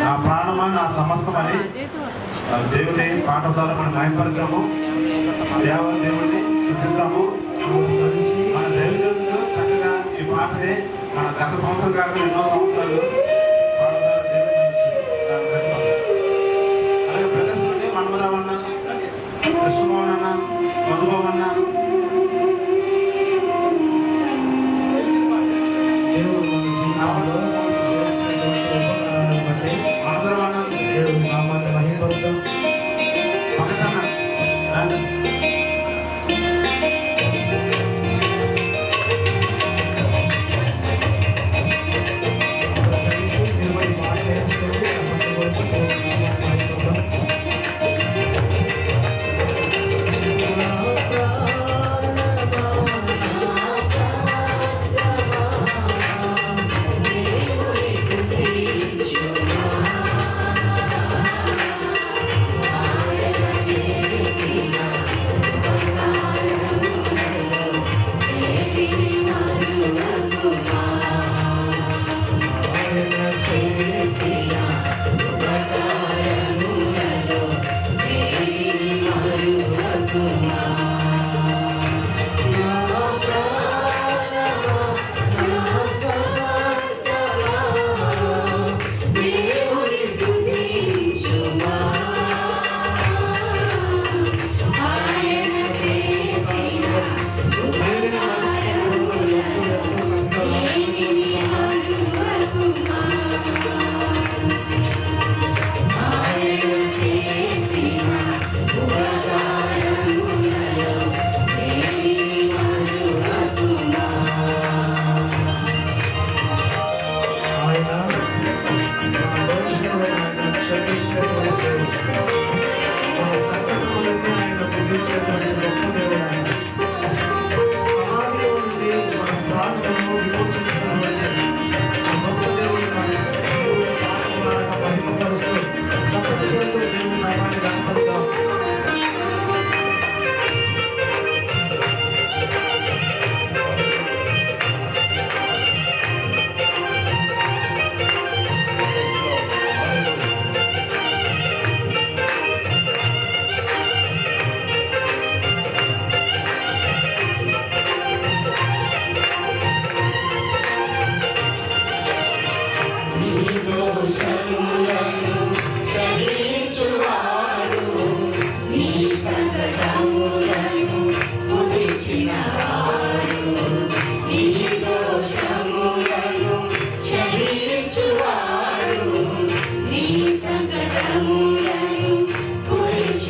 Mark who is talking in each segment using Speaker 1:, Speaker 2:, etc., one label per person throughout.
Speaker 1: నా ప్రాణమా నా సమస్తమని దేవుని పాట ద్వారా మనం మహిమపడతాము దేవ దేవుడిని శుద్ధిస్తాము మన దైవజనులు చక్కగా ఈ పాటని మన గత సంవత్సరం కాకుండా ఎన్నో సంవత్సరాలు పాట అలాగే మన్మరావు అన్న కృష్ణమోహన్ అన్న మధుబాబు అన్న
Speaker 2: దేవుడు మన జీవితంలో ఆయన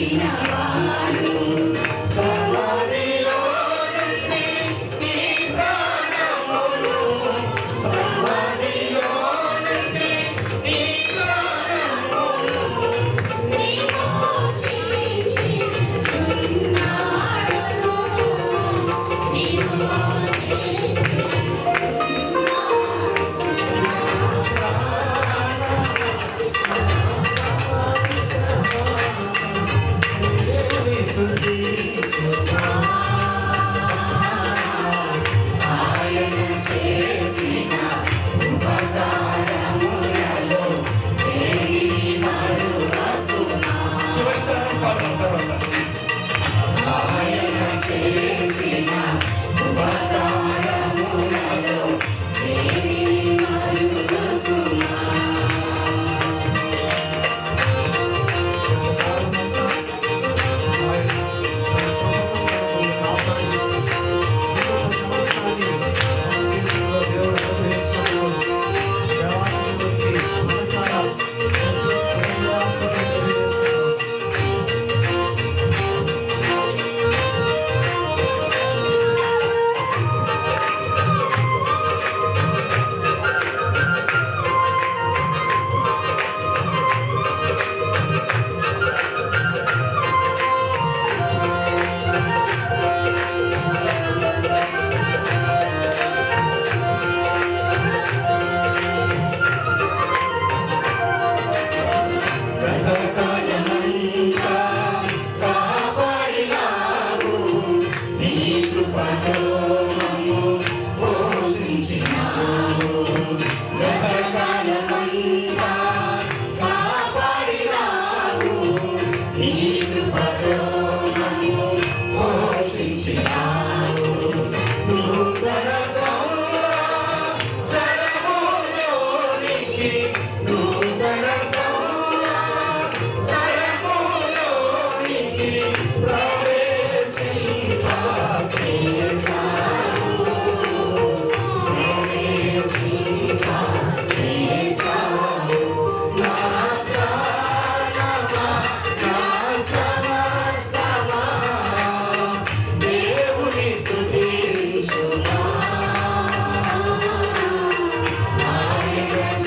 Speaker 1: change. to God.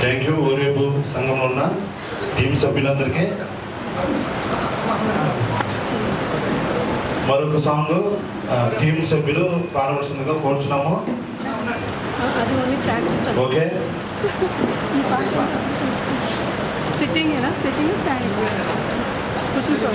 Speaker 1: Thank you ఊరేపు సంఘంలో ఉన్న టీం సభ్యులందరికీ. మరొక సాంగ్ టీం సభ్యులు పాడవలసిందిగా కోరుచున్నాము. ఓకే
Speaker 3: సిట్టింగ్ సిట్టింగ్ స్టాండింగ్ కూర్చుంటా